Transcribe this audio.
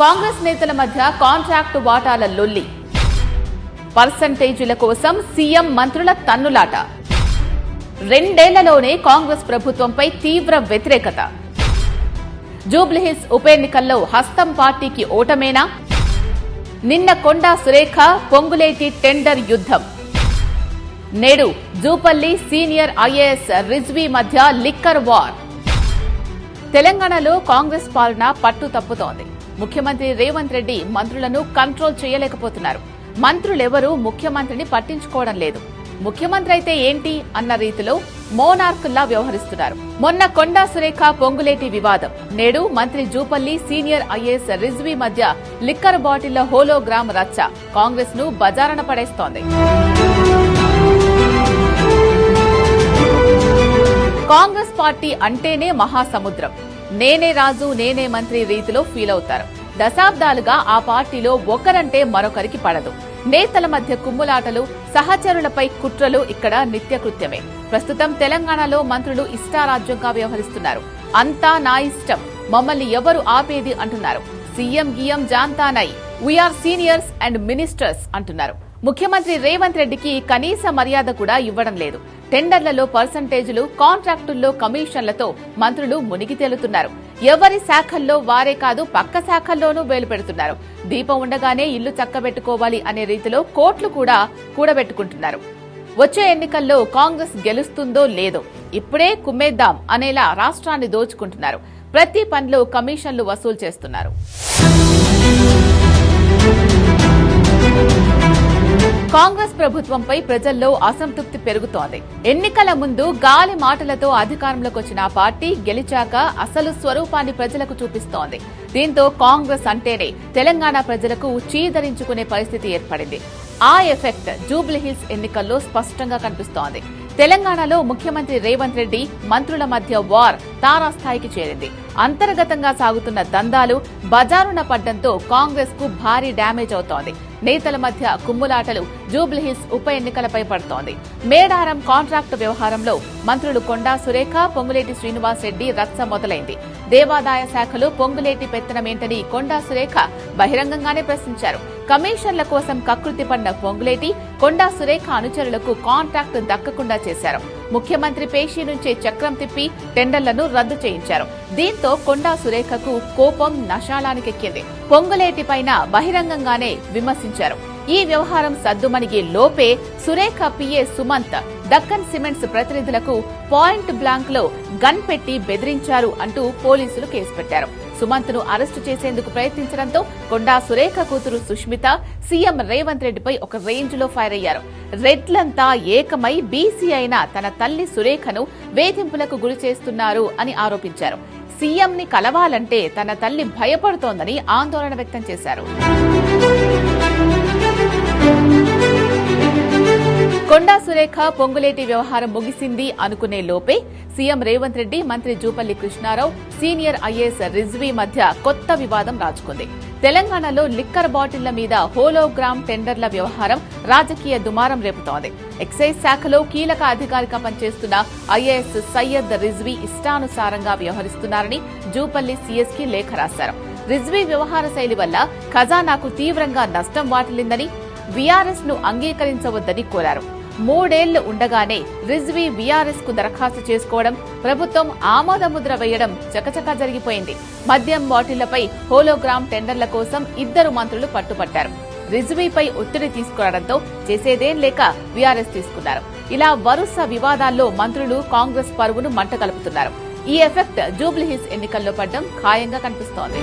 కాంగ్రెస్ నేతల మధ్య కాంట్రాక్టు వాటాల లొల్లి. పర్సంటేజీల కోసం సీఎం మంత్రుల తన్నులాట. రెండేళ్ళలోనే కాంగ్రెస్ ప్రభుత్వంపై తీవ్ర వ్యతిరేకత. జూబ్లీహిల్స్ ఉప ఎన్నికల్లో హస్తం పార్టీకి ఓటమేనా? నిన్న కొండా సురేఖ పొంగులేటి టెండర్ యుద్ధం. నేడు జూపల్లి సీనియర్ ఐఏఎస్ రిజ్వీ మధ్య లిక్కర్ వార్. తెలంగాణలో కాంగ్రెస్ పాలన పట్టు తప్పుతోంది ముఖ్యమంత్రి రేవంత్ రెడ్డి మంత్రులను కంట్రోల్ చేయలేకపోతున్నారు. మంత్రులెవరూ ముఖ్యమంత్రిని పట్టించుకోవడం లేదు. ముఖ్యమంత్రి అయితే ఏంటి అన్న రీతిలో మోనార్కుల్లా వ్యవహరిస్తున్నారు. మొన్న కొండా సురేఖ పొంగులేటి వివాదం. నేడు మంత్రి జూపల్లి సీనియర్ ఐఏఎస్ రిజ్వీ మధ్య లిక్కర్ బాటిళ్ళ హోలోగ్రామ్ రచ్చ. కాంగ్రెస్ను బజారన పడేస్తోంది. కాంగ్రెస్ పార్టీ అంటేనే మహాసముద్రం. నేనే రాజు నేనే మంత్రి రీతిలో ఫీల్ అవుతారు. దశాబ్దాలుగా ఆ పార్టీలో ఒకరంటే మరొకరికి పడదు. నేతల మధ్య కుమ్ములాటలు సహచరులపై కుట్రలు ఇక్కడ నిత్యకృత్యమే. ప్రస్తుతం తెలంగాణలో మంత్రులు ఇష్టారాజ్యంగా వ్యవహరిస్తున్నారు. అంతా నా ఇష్టం. మమ్మల్ని ఎవరు ఆపేది అంటున్నారు. సీఎం గీఎం జాంతానై we are seniors and ministers అంటున్నారు. ముఖ్యమంత్రి రేవంత్ రెడ్డికి కనీస మర్యాద కూడా ఇవ్వడం లేదు. టెండర్లలో పర్సంటేజీలు కాంట్రాక్టుల్లో కమిషన్లతో మంత్రులు మునిగి తేలుతున్నారు. ఎవరి శాఖల్లో వారే కాదు పక్క శాఖల్లోనూ వేలు పెడుతున్నారు. దీపం ఉండగానే ఇల్లు చక్కబెట్టుకోవాలి అనే రీతిలో కోట్లు కూడా కూడబెట్టుకుంటున్నారు. వచ్చే ఎన్నికల్లో కాంగ్రెస్ గెలుస్తుందో లేదో ఇప్పుడే కుమ్మేద్దాం అనేలా రాష్ట్రాన్ని దోచుకుంటున్నారు. ప్రతి పనిలో కమిషన్లు వసూలు చేస్తున్నారు. కాంగ్రెస్ ప్రభుత్వంపై ప్రజల్లో అసంతృప్తి పెరుగుతోంది. ఎన్నికల ముందు గాలి మాటలతో అధికారంలోకి వచ్చిన పార్టీ గెలిచాక అసలు స్వరూపాన్ని ప్రజలకు చూపిస్తోంది. దీంతో కాంగ్రెస్ అంటేనే తెలంగాణ ప్రజలకు చీదరించుకునే పరిస్థితి ఏర్పడింది. ఆ ఎఫెక్ట్ జూబ్లీహిల్స్ ఎన్నికల్లో స్పష్టంగా కనిపిస్తోంది. తెలంగాణలో ముఖ్యమంత్రి రేవంత్ రెడ్డి మంత్రుల మధ్య వార్ తారాస్థాయికి చేరింది. అంతర్గతంగా సాగుతున్న దందాలు బజారున పడ్డంతో కాంగ్రెస్కు భారీ డ్యామేజ్ అవుతోంది. నేతల మధ్య కుమ్ములాటలు జూబ్లీహిల్స్ ఉప ఎన్నికలపై పడుతోంది. మేడారం కాంట్రాక్టు వ్యవహారంలో మంత్రులు కొండా సురేఖ పొంగులేటి శ్రీనివాస్ రెడ్డి రచ్చ మొదలైంది. దేవాదాయ శాఖలో పొంగులేటి పెత్తనమేంటని కొండా సురేఖ బహిరంగంగానే ప్రశ్నించారు. కమిషన్ల కోసం కకృతి పడిన పొంగులేటి కొండా సురేఖ అనుచరులకు కాంట్రాక్ట్ దక్కకుండా చేశారు. ముఖ్యమంత్రి పేషీ నుంచే చక్రం తిప్పి టెండర్లను రద్దు చేయించారు. దీంతో కొండా సురేఖకు కోపం నశాలానికెక్కింది. పొంగులేటి పైన బహిరంగంగానే విమర్శించారు. ఈ వ్యవహారం సద్దుమణిగే లోపే సురేఖ పిఏ సుమంత్ దక్కన్ సిమెంట్స్ ప్రతినిధులకు పాయింట్ బ్లాంక్లో గన్ పెట్టి బెదిరించారు అంటూ పోలీసులు కేసు పెట్టారు. సుమంత్ను అరెస్టు చేసేందుకు ప్రయత్నించడంతో కొండా సురేఖ కూతురు సుష్మిత సీఎం రేవంత్ రెడ్డిపై ఒక రేంజ్లో ఫైర్ అయ్యారు. రెడ్లంతా ఏకమై బీసీ అయిన తన తల్లి సురేఖను వేధింపులకు గురి చేస్తున్నారు అని ఆరోపించారు. సీఎం ని కలవాలంటే తన తల్లి భయపడుతోందని ఆందోళన వ్యక్తం చేశారు. కొండా సురేఖ పొంగులేటి వ్యవహారం ముగిసింది అనుకునే లోపే సీఎం రేవంత్ రెడ్డి మంత్రి జూపల్లి కృష్ణారావు సీనియర్ ఐఏఎస్ రిజ్వీ మధ్య కొత్త వివాదం రాజుకుంది. తెలంగాణలో లిక్కర్ బాటిళ్ళ మీద హోలోగ్రామ్ టెండర్ల వ్యవహారం రాజకీయ దుమారం రేపుతోంది. ఎక్సైజ్ శాఖలో కీలక అధికారిగా పనిచేస్తున్న ఐఏఎస్ సయ్యద్ రిజ్వీ ఇష్టానుసారంగా వ్యవహరిస్తున్నారని జూపల్లి సీఎస్కి లేఖ రాశారు. రిజ్వీ వ్యవహార శైలి వల్ల ఖజానాకు తీవ్రంగా నష్టం వాటిల్లిందని వీఆర్ఎస్ను అంగీకరించవద్దని కోరారు. మూడేళ్ళు ఉండగానే రిజ్వీ బీఆర్ఎస్కు దరఖాస్తు చేసుకోవడం ప్రభుత్వం ఆమోదముద్ర వేయడం చకచకా జరిగిపోయింది. మద్యం బాటిళ్ళపై హోలోగ్రామ్ టెండర్ల కోసం ఇద్దరు మంత్రులు పట్టుపట్టారు రిజ్వీపై ఒత్తిడి తీసుకురావడంతో చేసేదేం లేక వీఆర్ఎస్ తీసుకున్నారు. ఇలా వరుస వివాదాల్లో మంత్రులు కాంగ్రెస్ పరువును మంట కలుపుతున్నారు ఈ ఎఫెక్ట్ జూబ్లీహిల్స్ ఎన్నికల్లో పడ్డం ఖాయంగా కనిపిస్తోంది.